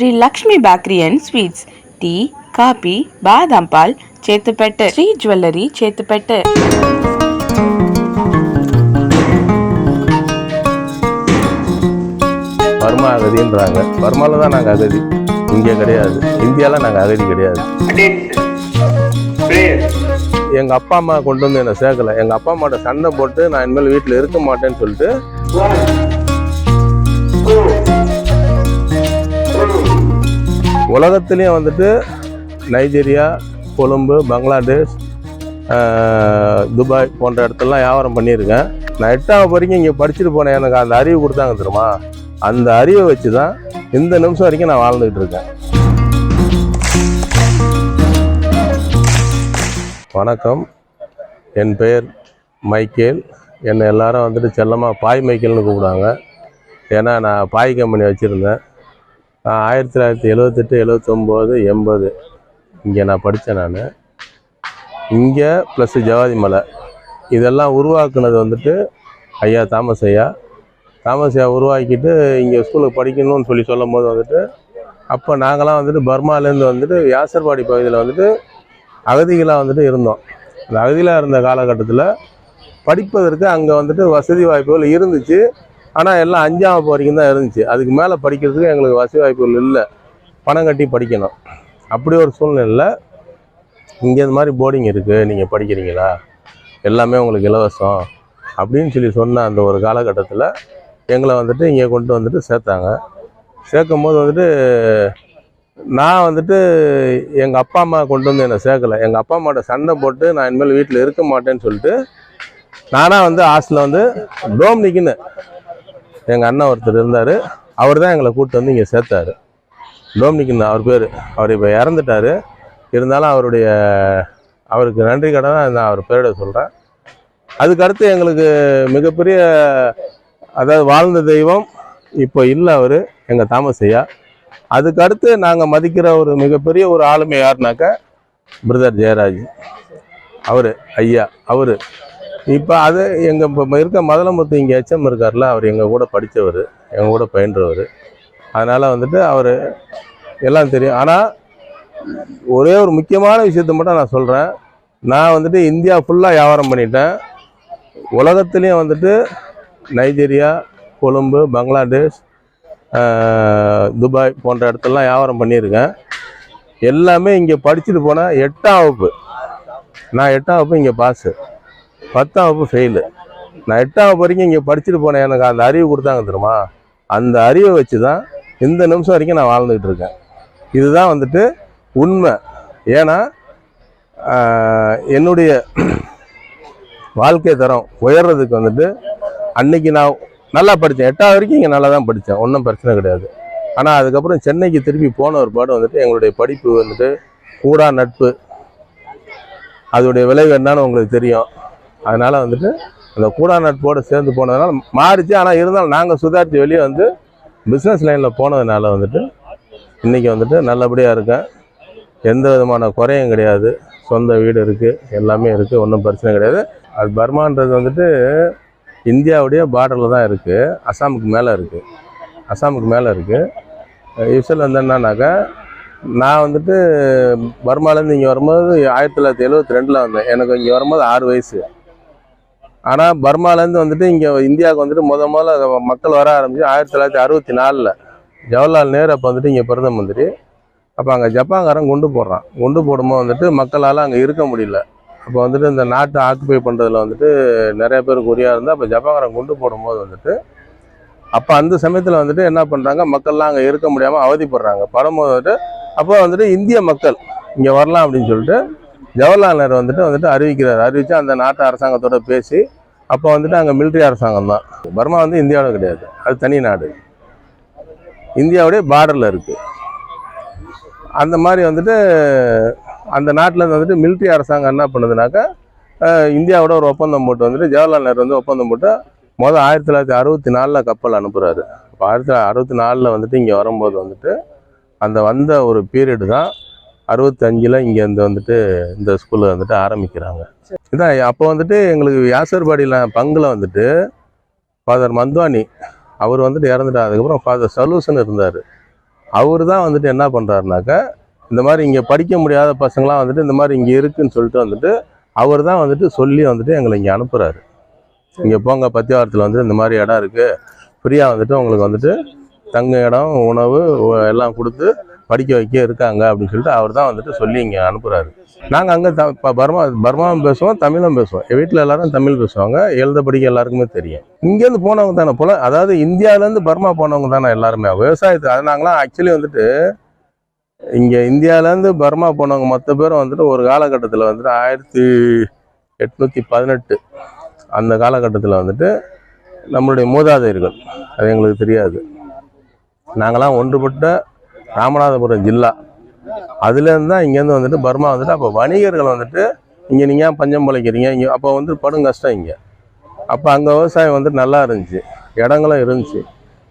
Sri Lakshmi bakery and sweets. Tea coffee பாதாம் பால் Chetpet. Sri jewellery Chetpet. Burma அகதின்றாங்க. பர்மாவில் தான் நாங்கள் அகதி. இங்கே கிடையாது. இந்தியாவில் நாங்கள் அகதி கிடையாது. எங்கள் அப்பா அம்மா கொண்டு வந்து என்னை சேர்க்கலை. எங்கள் அப்பா அம்மாட்ட சண்டை போட்டு நான் இனிமேல் வீட்டில் இருக்க மாட்டேன்னு சொல்லிட்டு உலகத்துலேயும் வந்துட்டு நைஜீரியா கொழும்பு பங்களாதேஷ் துபாய் போன்ற இடத்துலலாம் வியாபாரம் பண்ணியிருக்கேன். நான் எட்டாவது வரைக்கும் இங்கே படிச்சுட்டு போனேன். எனக்கு அந்த அறிவு கொடுத்தாங்க தெரியுமா? அந்த அறிவை வச்சு தான் இந்த நிமிஷம் வரைக்கும் நான் வாழ்ந்துகிட்டு இருக்கேன். வணக்கம். என் பெயர் மைக்கேல். என்னை எல்லாரும் வந்துட்டு செல்லமாக பாய் மைக்கேல்னு கூப்பிடுவாங்க. ஏன்னா நான் பாய் கம்பெனி வச்சுருந்தேன். ஆயிரத்தி தொள்ளாயிரத்தி எழுவத்தெட்டு எழுவத்தொம்போது எண்பது. இங்கே நான் படித்தேன் நான். இங்கே ப்ளஸ்ஸு ஜவாதி மலை. இதெல்லாம் உருவாக்குனது வந்துட்டு ஐயா தாமஸ் ஐயா. தாமஸ் ஐயா உருவாக்கிட்டு இங்கே ஸ்கூலுக்கு படிக்கணும்னு சொல்லி சொல்லும் போது வந்துட்டு அப்போ நாங்களாம் வந்துட்டு பர்மாலேருந்து வந்துட்டு வியாசர்பாடி பகுதியில் வந்துட்டு அகதிகளாக வந்துட்டு இருந்தோம். அந்த அகதிகளாக இருந்த காலகட்டத்தில் படிப்பதற்கு அங்கே வந்துட்டு வசதி வாய்ப்புகள் இருந்துச்சு. ஆனால் எல்லாம் அஞ்சாம் வகுப்பு வரைக்கும் தான் இருந்துச்சு. அதுக்கு மேலே படிக்கிறதுக்கு எங்களுக்கு வசதி வாய்ப்புகள் இல்லை. பணம் கட்டி படிக்கணும். அப்படி ஒரு சூழ்நிலையில் இங்கே இந்த மாதிரி போர்டிங் இருக்குது நீங்கள் படிக்கிறீங்களா? எல்லாமே உங்களுக்கு இலவசம் அப்படின்னு சொல்லி சொன்ன அந்த ஒரு காலகட்டத்தில் எங்களை வந்துட்டு இங்கே கொண்டு வந்துட்டு சேர்த்தாங்க. சேர்க்கும் போது வந்துட்டு நான் வந்துட்டு எங்கள் அப்பா அம்மா கொண்டு வந்து என்னை சேர்க்கலை. எங்கள் அப்பா அம்மாட்ட சண்டை போட்டு நான் இனிமேல் வீட்டில் இருக்க மாட்டேன்னு சொல்லிட்டு நானாக வந்து ஹாஸ்டலில் வந்து டோம்னிக்குன்னு எங்கள் அண்ணன் ஒருத்தர் இருந்தார். அவர் தான் எங்களை கூப்பிட்டு வந்து இங்கே சேர்த்தாரு. டோம்னிக்குன்னு அவர் பேர். அவர் இப்போ இறந்துட்டார். இருந்தாலும் அவருடைய அவருக்கு நன்றி கடனாக நான் அவர் பேரோட சொல்கிறேன் அதுக்கடுத்து எங்களுக்கு மிகப்பெரிய அதாவது வாழ்ந்த தெய்வம் இப்போ இல்லை அவர் எங்கள் தாமசையா அதுக்கடுத்து நாங்கள் மதிக்கிற ஒரு மிகப்பெரிய ஒரு ஆளுமை யாருனாக்கா பிரதர் ஜெயராஜ். அவர் ஐயா அவர். இப்போ அது எங்கள் இப்போ இருக்க முதலமுத்து இங்கே ஹெச்எம் இருக்கார்ல அவர் எங்கள் கூட படித்தவர் எங்கள் கூட பயின்றவர். அதனால் வந்துட்டு அவர் எல்லாம் தெரியும். ஆனால் ஒரே ஒரு முக்கியமான விஷயத்தை மட்டும் நான் சொல்கிறேன் நான் வந்துட்டு இந்தியா ஃபுல்லாக வியாபாரம் பண்ணிட்டேன். உலகத்துலேயும் வந்துட்டு நைஜீரியா கொழும்பு பங்களாதேஷ் துபாய் போன்ற இடத்துலலாம் வியாபாரம் பண்ணியிருக்கேன். எல்லாமே இங்கே படிச்சுட்டு போனால் எட்டாம் வகுப்பு. நான் எட்டாம் வகுப்பு இங்கே பாஸு பத்தாம் வகுப்பு ஃபெயிலு நான் எட்டாம் வகுப்பு வரைக்கும் இங்கே படிச்சுட்டு போனேன். எனக்கு அந்த அறிவு கொடுத்தாங்க தெரியுமா? அந்த அறிவை வச்சு தான் இந்த நிமிஷம் வரைக்கும் நான் வாழ்ந்துக்கிட்டு இருக்கேன். இதுதான் வந்துட்டு உண்மை. ஏன்னா என்னுடைய வாழ்க்கை தரம் உயர்றதுக்கு வந்துட்டு அன்னைக்கு நான் நல்லா படித்தேன். எட்டாவது வரைக்கும் இங்கே நல்லா தான் படித்தேன். ஒன்றும் பிரச்சனை கிடையாது. ஆனால் அதுக்கப்புறம் சென்னைக்கு திருப்பி போன ஒரு பாடம் வந்துட்டு எங்களுடைய படிப்பு வந்துட்டு கூடா நட்பு. அதோடைய விளைவு என்னன்னு உங்களுக்கு தெரியும். அதனால் வந்துட்டு அந்த கூடா நட்போடு சேர்ந்து போனதுனால மாறிச்சு. ஆனால் இருந்தாலும் நாங்கள் சுதாரித்து வெளியே வந்து பிஸ்னஸ் லைனில் போனதுனால வந்துட்டு இன்றைக்கி வந்துட்டு நல்லபடியாக இருக்கேன். எந்த விதமான குறையும் கிடையாது. சொந்த வீடு இருக்குது எல்லாமே இருக்குது ஒன்றும் பிரச்சனை கிடையாது. அது பர்மான்றது வந்துட்டு இந்தியாவுடைய பார்டரில் தான் இருக்குது அசாமுக்கு மேலே இருக்குது அசாமுக்கு மேலே இருக்குது யூஸ்வல் வந்து என்னன்னாக்கா நான் வந்துட்டு பர்மாலேருந்து இங்கே வரும்போது ஆயிரத்தி தொள்ளாயிரத்தி எழுபத்தி ரெண்டில் வந்தேன். எனக்கு இங்கே வரும்போது ஆறு வயசு. ஆனால் பர்மாலேருந்து வந்துட்டு இங்கே இந்தியாவுக்கு வந்துட்டு முத முதல்ல மக்கள் வர ஆரம்பிச்சு ஆயிரத்தி தொள்ளாயிரத்தி அறுபத்தி நாலில் ஜவஹர்லால் நேரு அப்போ வந்துட்டு இங்கே பிரதம மந்திரி. அப்போ அங்கே ஜப்பான்காரன் குண்டு போடுறான். குண்டு போடும்போது வந்துட்டு மக்களால் அங்கே இருக்க முடியல. அப்போ வந்துட்டு இந்த நாட்டை ஆக்குபை பண்ணுறதுல வந்துட்டு நிறைய பேருக்கு உரியாக இருந்தால் அப்போ ஜப்பான்காரன் குண்டு போடும்போது வந்துட்டு அப்போ அந்த சமயத்தில் வந்துட்டு என்ன பண்ணுறாங்க மக்கள்லாம் அங்கே இருக்க முடியாமல் அவதிப்படுறாங்க. படும்போது வந்துட்டு அப்போ வந்துட்டு இந்திய மக்கள் இங்கே வரலாம் அப்படின்னு சொல்லிட்டு ஜவஹர்லால் நேரு வந்துட்டு வந்துட்டு அறிவிக்கிறார். அறிவித்து அந்த நாட்டு அரசாங்கத்தோட பேசி அப்போ வந்துட்டு அங்கே மிலிட்ரி அரசாங்கம் தான். பர்மா வந்து இந்தியாவில் கிடையாது. அது தனி நாடு. இந்தியாவுடைய பார்டரில் இருக்குது அந்த மாதிரி வந்துட்டு அந்த நாட்டில் வந்துட்டு மிலிட்ரி அரசாங்கம் என்ன பண்ணுதுனாக்கா இந்தியாவோட ஒரு ஒப்பந்தம் போட்டு வந்துட்டு ஜவஹர்லால் நேரு வந்து ஒப்பந்தம் போட்டு மொதல் ஆயிரத்தி தொள்ளாயிரத்தி அறுபத்தி நாலில் கப்பல் அனுப்புகிறாரு ஆயிரத்தி தொள்ளாயிரத்தி அறுபத்தி நாலில் வந்துட்டு இங்கே வரும்போது வந்துட்டு அந்த வந்த ஒரு பீரியடு தான் அறுபத்தஞ்சில் இங்கே வந்து வந்துட்டு இந்த ஸ்கூலில் வந்துட்டு ஆரம்பிக்கிறாங்க. இதான் அப்போ வந்துட்டு எங்களுக்கு வியாசர்பாடியில் பங்கில் வந்துட்டு ஃபாதர் மந்த்வானி அவர் வந்துட்டு இறந்துட்டார் அதுக்கப்புறம் ஃபாதர் சலூசன் இருந்தார். அவர் தான் வந்துட்டு என்ன பண்ணுறாருனாக்கா இந்த மாதிரி இங்கே படிக்க முடியாத பசங்களாம் வந்துட்டு இந்த மாதிரி இங்கே இருக்குன்னு சொல்லிட்டு வந்துட்டு அவர் தான் வந்துட்டு சொல்லி வந்துட்டு எங்களை இங்கே அனுப்புகிறாரு இங்கே போங்க பத்தியாவரத்தில் வந்துட்டு இந்த மாதிரி இடம் இருக்குது ஃப்ரீயாக வந்துட்டு உங்களுக்கு வந்துட்டு தங்க இடம் உணவு எல்லாம் கொடுத்து படிக்க வைக்க இருக்காங்க அப்படின்னு சொல்லிட்டு அவர் தான் வந்துட்டு சொல்லி இங்கே அனுப்புகிறாரு நாங்கள் அங்கே த இப்போ பர்மா பர்மாவும் பேசுவோம் தமிழும் பேசுவோம். என் வீட்டில் எல்லாரும் தமிழ் பேசுவாங்க எழுத படிக்க எல்லாருக்குமே தெரியும். இங்கேருந்து போனவங்க தானே போல அதாவது இந்தியாவிலேருந்து பர்மா போனவங்க தானே எல்லாருமே. விவசாயத்துக்கு அது நாங்களாம் ஆக்சுவலி வந்துட்டு இங்கே இந்தியாவிலேருந்து பர்மா போனவங்க மொத்த பேரும் வந்துட்டு ஒரு காலகட்டத்தில் வந்துட்டு ஆயிரத்தி எட்நூற்றி பதினெட்டு அந்த காலகட்டத்தில் வந்துட்டு நம்மளுடைய மூதாதையர்கள். அது எங்களுக்கு தெரியாது. நாங்களாம் ஒன்றுபட்ட ராமநாதபுரம் ஜில்லா. அதுலேருந்து தான் இங்கேருந்து வந்துட்டு பர்மா வந்துட்டு அப்போ வணிகர்கள் வந்துட்டு இங்கே நீங்கள் ஏன் பஞ்சம் பழைக்கிறீங்க? இங்கே அப்போ வந்து படும் கஷ்டம் இங்கே. அப்போ அங்கே விவசாயம் வந்துட்டு நல்லா இருந்துச்சு. இடங்களும் இருந்துச்சு.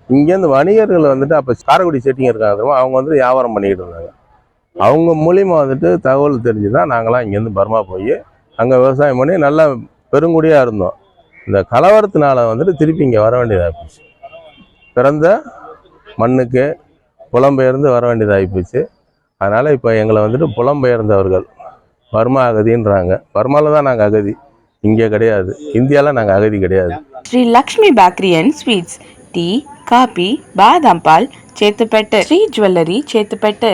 இங்கேருந்து வணிகர்கள் வந்துட்டு அப்போ காரைக்குடி செட்டிங்க இருக்காங்க அவங்க வந்துட்டு வியாபாரம் பண்ணிக்கிட்டு இருந்தாங்க. அவங்க மூலியமா வந்துட்டு தகவல் தெரிஞ்சு தான் நாங்களாம் இங்கேருந்து பர்மா போய் அங்கே விவசாயம் பண்ணி நல்லா பெருங்குடியாக இருந்தோம். இந்த கலவரத்தினால வந்துட்டு திருப்பி இங்கே வர வேண்டியதாக போச்சு. பிறந்த மண்ணுக்கு புலம்பெயர்ந்து வர வேண்டியதாகிப்போச்சு அதனால் இப்போ எங்களை வந்துட்டு புலம்பெயர்ந்தவர்கள். பர்மா அகதின்றாங்க. பர்மாவில் தான் நாங்கள் அகதி. இங்கே கிடையாது. இந்தியாவில் நாங்கள் அகதி கிடையாது. Sri Lakshmi bakery and sweets tea coffee பாதாம் பால் சேத்துப்பேட்டை ஸ்ரீ ஜுவல்லரி சேத்துப்பேட்டை.